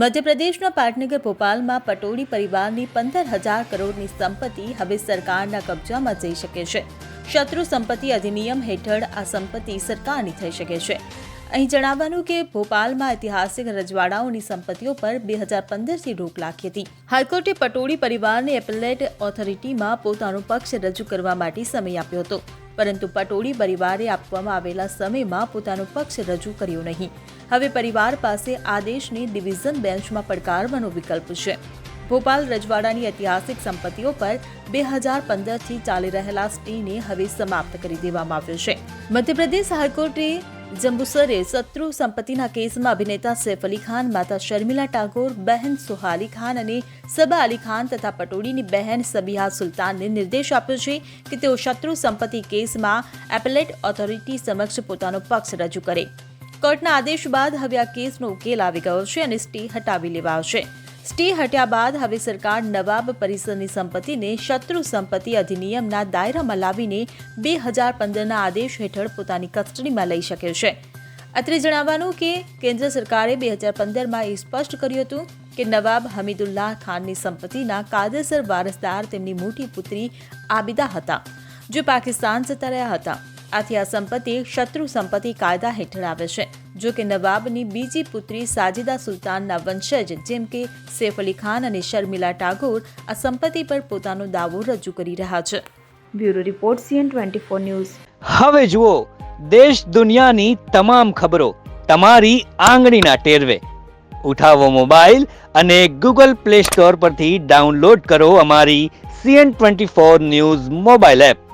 મધ્યપ્રદેશના પાટનગર ભોપાલમાં પટોળી પરિવારની પંદર હજાર કરોડની સંપત્તિ હવે સરકારના કબજામાં જઈ શકે છે. શત્રુ સંપત્તિ અધિનિયમ હેઠળ આ સંપત્તિ સરકારની થઈ શકે છે. અહીં જણાવવાનું કે ભોપાલમાં ઐતિહાસિક રજવાડાઓની સંપત્તિઓ પર બે હજાર પંદરથી રોક લાગી હતી. હાઈકોર્ટે પટોળી પરિવારને એપલેટ ઓથોરિટીમાં પોતાનો પક્ષ રજૂ કરવા માટે સમય આપ્યો હતો. પરંતુ પટોળી પરિવારે આપવામાં આવેલા સમયમાં પોતાનો પક્ષ રજૂ કર્યો નહીં. હવે પરિવાર પાસે આદેશને ડિવિઝન બેન્ચમાં પડકારવાનો વિકલ્પ છે. ભોપાલ રજવાડાની ઐતિહાસિક સંપત્તિઓ પર બે હજાર પંદરથી ચાલી રહેલા સ્ટેને હવે સમાપ્ત કરી દેવામાં આવ્યો છે. મધ્યપ્રદેશ હાઈકોર્ટે જંબુસરે શત્રુ સંપત્તિના કેસમાં અભિનેતા સૈફ અલી ખાન, માતા શર્મિલા ટાગોર, બહેન સુહાલી ખાન અને સબા અલી ખાન તથા પટોળીની બહેન સબિહા સુલતાનને નિર્દેશ આપ્યો છે કે તેઓ શત્રુ સંપત્તિ કેસમાં એપેલેટ ઓથોરિટી સમક્ષ પોતાનો પક્ષ રજૂ કરે. કોર્ટના આદેશ બાદ હવે આ કેસનો ઉકેલ આવી ગયો છે અને સ્ટે હટાવી લેવાયો છે. સ્ટે હટ્યા બાદ હવે સરકાર નવાબ પરિસરની સંપત્તિને શત્રુ સંપત્તિ અધિનિયમના દાયરામાં લાવીને બે હજાર પંદરના આદેશ હેઠળ પોતાની કસ્ટડીમાં લઈ શકે છે. અત્રે જણાવવાનું કે કેન્દ્ર સરકારે બે હજાર પંદરમાં એ સ્પષ્ટ કર્યું હતું કે નવાબ હમીદુલ્લાહ ખાનની સંપત્તિના કાયદેસર વારસદાર તેમની મોટી પુત્રી આબિદા હતા, જે પાકિસ્તાન જતા રહ્યા હતા. આથી આ સંપત્તિ શત્રુ સંપત્તિ કાયદા હેઠળ આવે છે. જો કે નવાબની બીજી પુત્રી સાજિદા સુલતાનના વંશજ જેમ કે સૈફ અલી ખાન અને શર્મિલા ટાગોર આ સંપત્તિ પર પોતાનો દાવો રજૂ કરી રહ્યા છે. Bureau report CN twenty four news. હવે જુઓ દેશ દુનિયાની તમામ ખબરો તમારી આંગળીના ટેરવે. ઉઠાવો મોબાઈલ અને ગૂગલ પ્લે સ્ટોર પરથી ડાઉનલોડ કરો અમારી CN twenty four news mobile app.